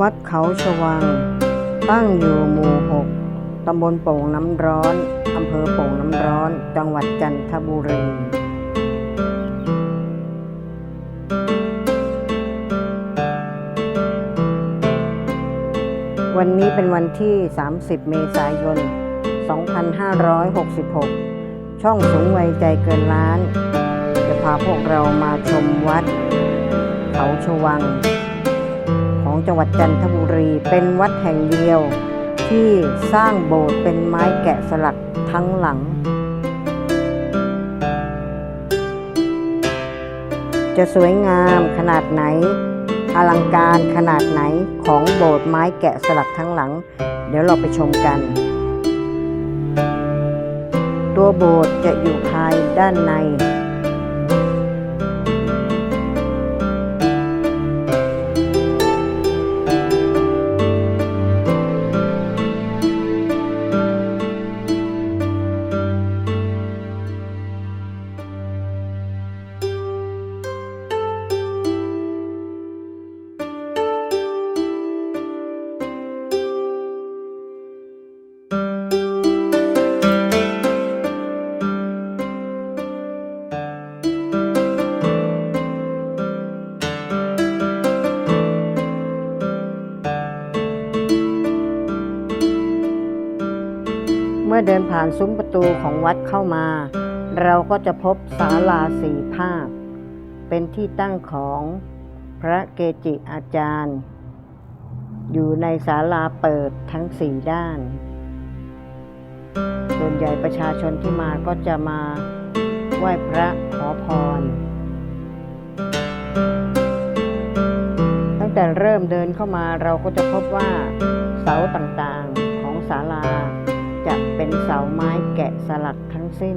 วัดเขาชวัง ตั้งอยู่หมู่6ตำบลโป่งน้ำร้อน อำเภอโป่งน้ำร้อน จังหวัดจันทบุรีวันนี้เป็นวันที่ 30 เมษายน 2566 ช่องสูงวัยใจเกินล้าน จะพาพวกเรามาชมวัดเขาชวัง ของจังหวัดจันทบุรีเป็นวัดแห่งเดียว ที่สร้างโบสถ์เป็นไม้แกะสลักทั้งหลัง จะสวยงามขนาดไหน อลังการขนาดไหนของโบสถ์ไม้แกะสลักทั้งหลัง เดี๋ยวเราไปชมกัน ตัวโบสถ์จะอยู่ภายด้านใน มื่อเดินผ่านซุ้มประตูของวัดเข้ามา เราก็จะพบศาลาสีภาคเป็นที่ตั้งของพระเกจิอาจารย์ อยู่ในศาลาเปิดทั้งสี่ด้าน ส่วนใหญ่ประชาชนที่มาก็จะมาไหว้พระขอพร ตั้งแต่เริ่มเดินเข้ามาเราก็จะพบว่าเสาต่างๆของศาลา จะเป็นเสาไม้แกะสลักทั้งสิ้น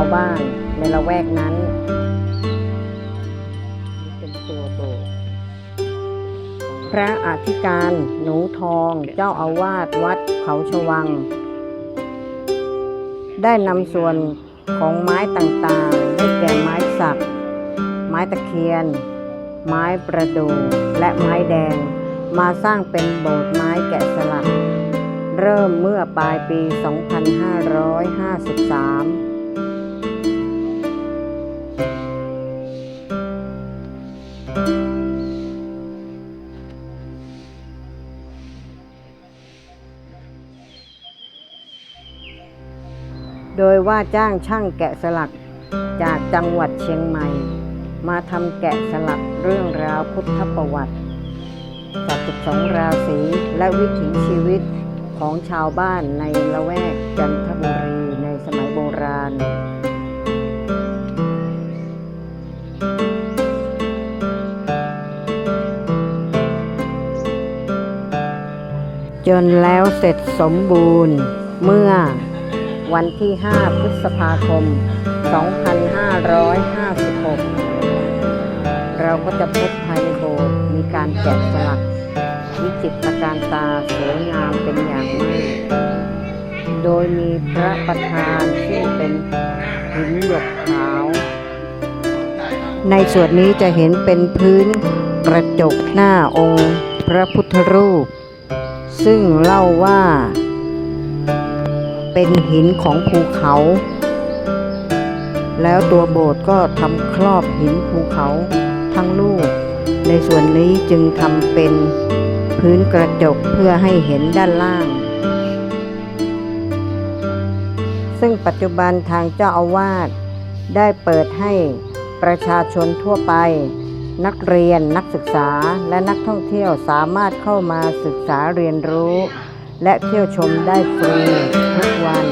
าวบ้านในละแวกนั้น เป็นตัวโบพระอธิการหนูทองเจ้าอาวาสวัดเขาชวัง ได้นำส่วนของไม้ต่างๆ ได้แก่ไม้สัก ไม้ตะเคียน ไม้ประดู่และไม้แดง มาสร้างเป็นโบสถ์ไม้แกะสลัก เริ่มเมื่อปลายปี 2553 โดยว่าจ้างช่างแกะสลักจากจังหวัดเชียงใหม่ มาทำแกะสลักเรื่องราวพุทธประวัติสัตว์สองราศีและวิถีชีวิตของชาวบ้านในละแวกจันทบุรีในสมัยโบราณ จนแล้วเสร็จสมบูรณ์เมื่อ วันที่ 5 พฤษภาคม 2556 เราก็จะพบภายในโบสถ์มีการแกะสลักวิจิตรการตาสวยงามเป็นอย่างมากโดยมีพระประธานซึ่งเป็นหินหยกขาว ในส่วนนี้จะเห็นเป็นพื้นกระจกหน้าองค์พระพุทธรูป ซึ่งเล่าว่า เป็นหินของภูเขา แล้วตัวโบสถ์ก็ทำครอบหินภูเขาทั้งลูก ในส่วนนี้จึงทำเป็นพื้นกระจกเพื่อให้เห็นด้านล่าง ซึ่งปัจจุบันทางเจ้าอาวาสได้เปิดให้ประชาชนทั่วไป นักเรียนนักศึกษาและนักท่องเที่ยวสามารถเข้ามาศึกษาเรียนรู้ และเที่ยวชมได้ฟรีทุกวัน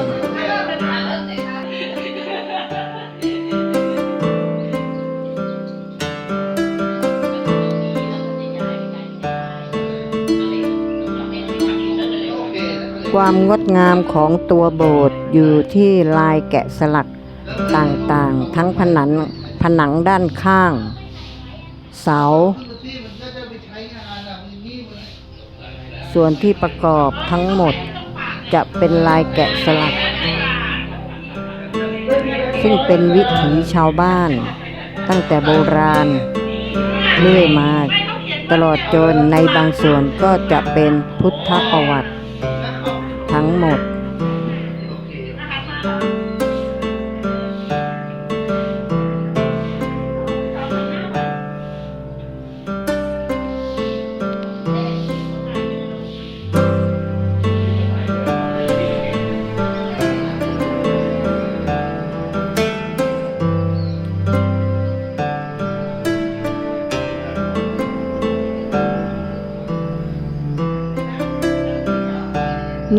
ความงดงามของตัวโบสถ์อยู่ที่ลายแกะสลักต่างๆ ทั้งผนังผนังด้านข้าง เสา ส่วนที่ประกอบทั้งหมดจะเป็นลายแกะสลัก ซึ่งเป็นวิถีชาวบ้าน ตั้งแต่โบราณเรื่อยมาตลอดจนในบางส่วนก็จะเป็นพุทธประวัติ ทั้งหมด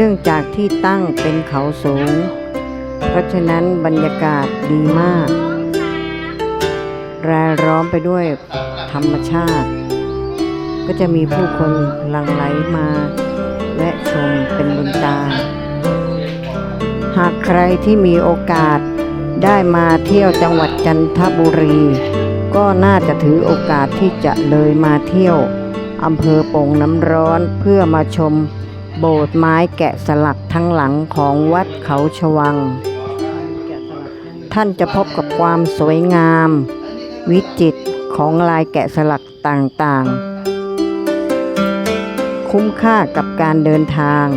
เนื่องจากที่ตั้งเป็นเขาสูง เพราะฉะนั้นบรรยากาศดีมาก รายล้อมไปด้วยธรรมชาติ ก็จะมีผู้คนหลั่งไหลมาแวะชมเป็นบุญตา หากใครที่มีโอกาสได้มาเที่ยวจังหวัดจันทบุรี ก็น่าจะถือโอกาสที่จะเลยมาเที่ยวอำเภอโป่งน้ำร้อนเพื่อมาชม โบสถ์ไม้แกะสลักทั้งหลังของวัดเขาชวัง ท่านจะพบกับความสวยงาม วิจิตรของลายแกะสลักต่างๆ คุ้มค่ากับการเดินทาง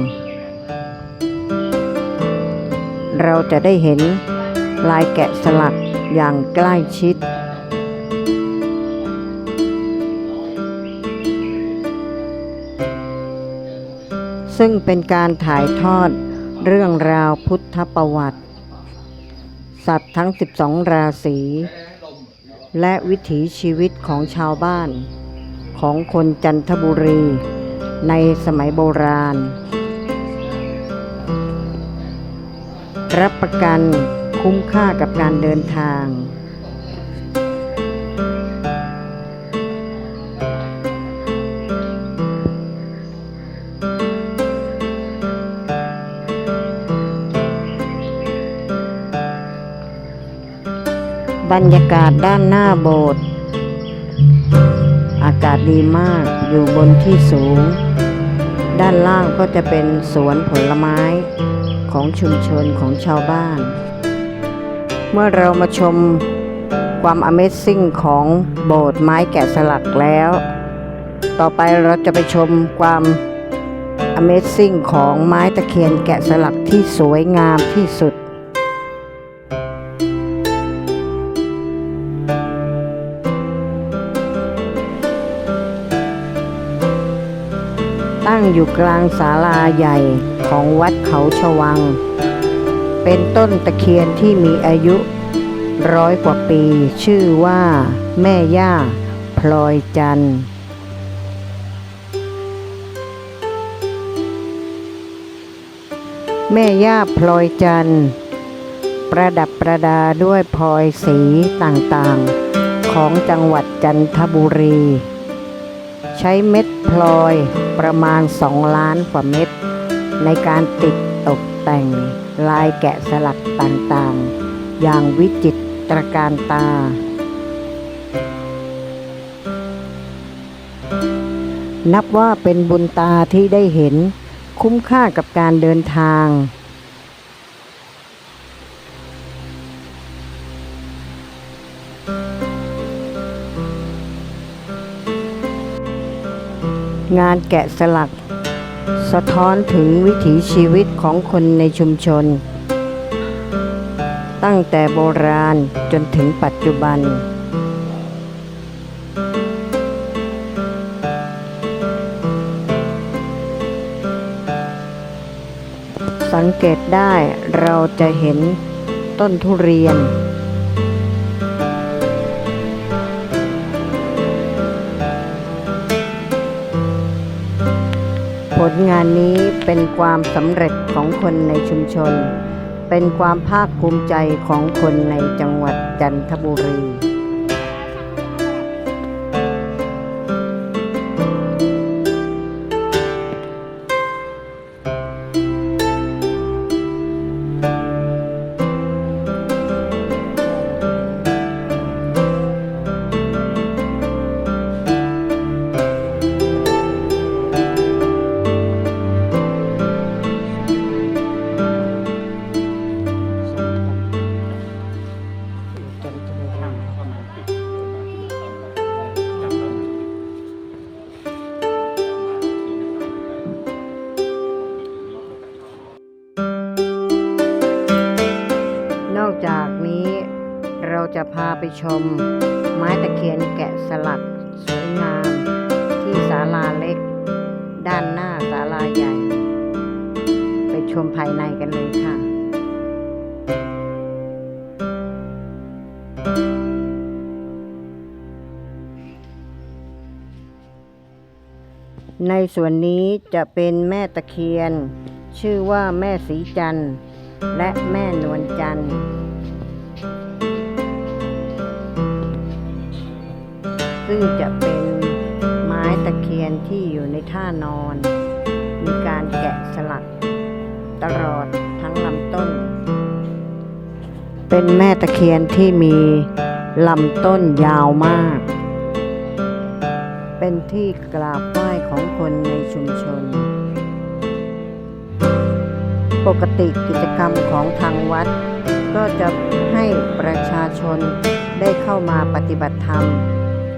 เราจะได้เห็นลายแกะสลักอย่างใกล้ชิด ซึ่งเป็นการถ่ายทอดเรื่องราวพุทธประวัติ สัตว์ทั้ง 12 ราศี และวิถีชีวิตของชาวบ้าน ของคนจันทบุรี ในสมัยโบราณ รับประกันคุ้มค่ากับการเดินทาง บรรยากาศด้านหน้าโบสถ์อากาศดีมากอยู่บนที่สูง ด้านล่างก็จะเป็นสวนผลไม้ของชุมชนของชาวบ้าน เมื่อเรามาชมความ Amazing ของโบสถ์ไม้แกะสลักแล้ว ต่อไปเราจะไปชมความ Amazing ของไม้ตะเคียนแกะสลักที่สวยงามที่สุด อยู่กลางศาลาใหญ่ของวัดเขาชวัง เป็นต้นตะเคียนที่มีอายุร้อยกว่าปีชื่อว่า แม่ย่า พลอยจันทร์แม่ย่าพลอยจันทร์ ประดับประดาด้วยพลอยสีต่างๆ ของจังหวัดจันทบุรี ใช้เม็ดพลอย ประมาณ 2 ล้านกว่าเม็ดในการติดตกแต่งลายแกะสลักต่างๆ อย่างวิจิตรการตา นับว่าเป็นบุญตาที่ได้เห็นคุ้มค่ากับการเดินทาง งานแกะสลัก สะท้อนถึงวิถีชีวิตของคนในชุมชน ตั้งแต่โบราณจนถึงปัจจุบัน สังเกตได้เราจะเห็นต้นทุเรียน ผลงานนี้เป็นความสำเร็จของคนในชุมชน เป็นความภาคภูมิใจของคนในจังหวัดจันทบุรี จะพาไปชม ไม้ตะเคียนแกะสลักสวยงาม ที่ศาลาเล็ก ด้านหน้าศาลาใหญ่ ไปชมภายในกันเลยค่ะในส่วนนี้จะเป็นแม่ตะเคียน ชื่อว่าแม่สีจันทร์และแม่นวลจันทร์ ซึ่งจะเป็นไม้ตะเคียนที่อยู่ในท่านอน มีการแกะสลัก ตลอดทั้งลำต้น เป็นแม่ตะเคียนที่มีลำต้นยาวมาก เป็นที่กราบไหว้ของคนในชุมชน ปกติกิจกรรมของทางวัด ก็จะให้ประชาชนได้เข้ามาปฏิบัติธรรม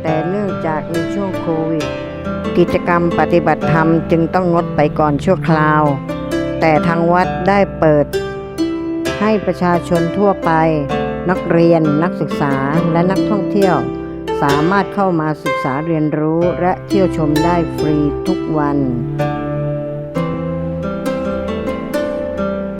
แต่เนื่องจากในช่วงโควิด กิจกรรมปฏิบัติธรรมจึงต้องงดไปก่อนชั่วคราว แต่ทางวัดได้เปิด ให้ประชาชนทั่วไป นักเรียน นักศึกษาและนักท่องเที่ยว สามารถเข้ามาศึกษาเรียนรู้และเที่ยวชมได้ฟรีทุกวัน